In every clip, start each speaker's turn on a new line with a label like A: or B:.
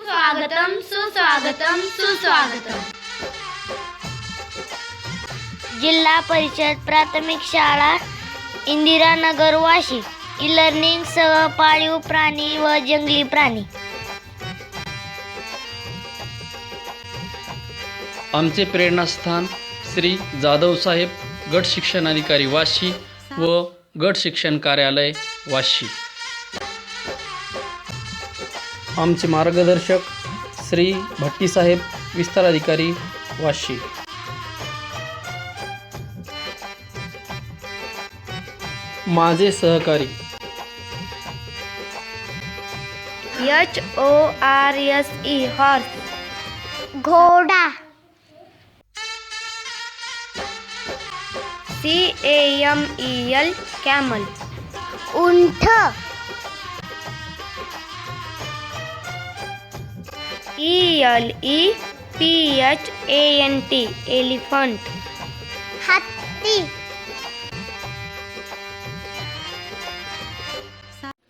A: स्वागतम सुस्वागतम सुस्वागतम.
B: जिल्हा परिषद प्राथमिक शाळा इंदिरानगर वाशी ई लर्निंग सह पाळीव प्राणी व जंगली प्राणी.
C: आमचे प्रेरणास्थान श्री जाधव साहेब गट शिक्षण अधिकारी वाशी व गट शिक्षण कार्यालय वाशी. आमचे मार्गदर्शक श्री भट्टीसाहेब विस्तार अधिकारी वाशी. माझे सहकारी.
A: H O R S E horse
D: घोडा.
A: C A M E L camel
D: उंठ.
A: E L E P H A N T elephant
D: हत्ती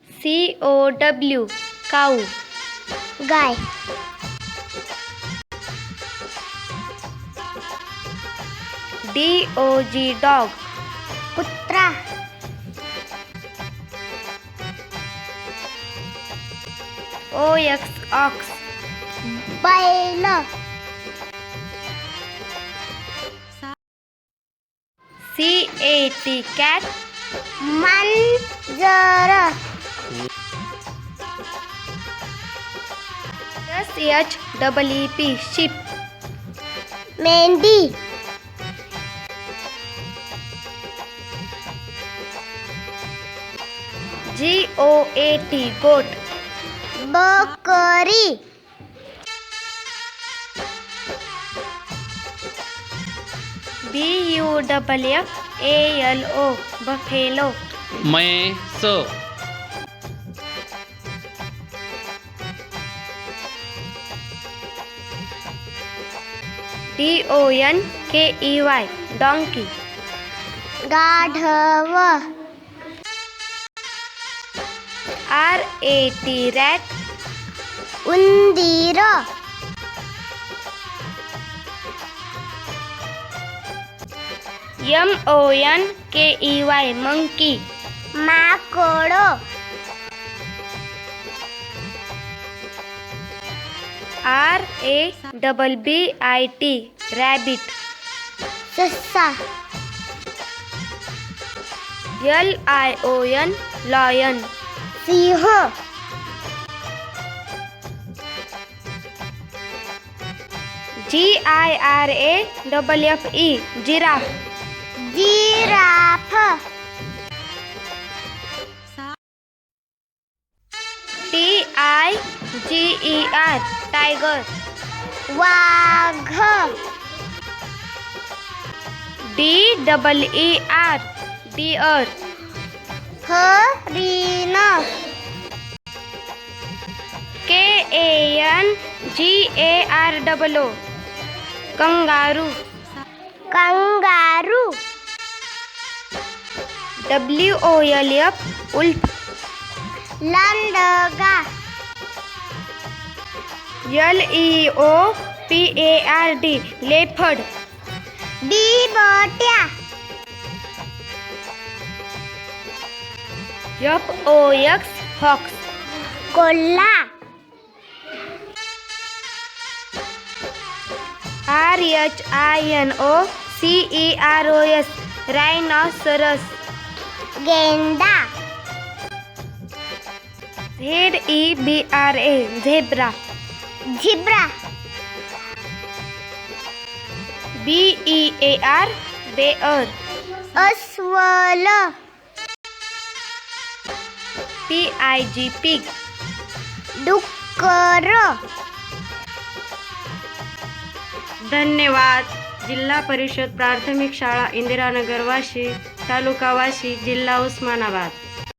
A: सी ओ डब्ल्यू काऊ
D: Guy
A: D O G dog
D: कुत्रा
A: ओ एक्स ऑक्स
D: बैल.
A: C A T cat
D: मांजर.
A: S H double E P ship
D: मेंढी.
A: G O A T goat
D: बकरी.
A: B U double F A L O buffalo
C: म्हैस
A: D O N K E Y donkey
D: गाढव।
A: R A T rat
D: उंदीर।
A: M O N K E Y monkey
D: माकोड
A: R A double B I T rabbit
D: सस्सा
A: L I O N lion
D: Singh
A: G I R A double F E giraffe
D: giraffe.
A: T I G E R tiger
D: Wagh.
A: D double E R deer
D: हरिण.
A: K A N G A R double O kangaroo.
D: Kangaroo.
A: W O L F wolf
D: लांडगा.
A: L E O P A R D leopard
D: D बट्या
A: F O X fox
D: कोल्हा.
A: R H I N O C E R O S rhinoceros
D: गेंडा.
A: Z E B R A zebra.
D: Zebra.
A: B E A R bear.
D: अस्वल.
A: P I G pig
D: डुक्कर.
E: धन्यवाद. जिल्हा परिषद प्राथमिक शाळा इंदिरानगर वाशी तालुका वाशी जिल्हा उस्मानाबाद.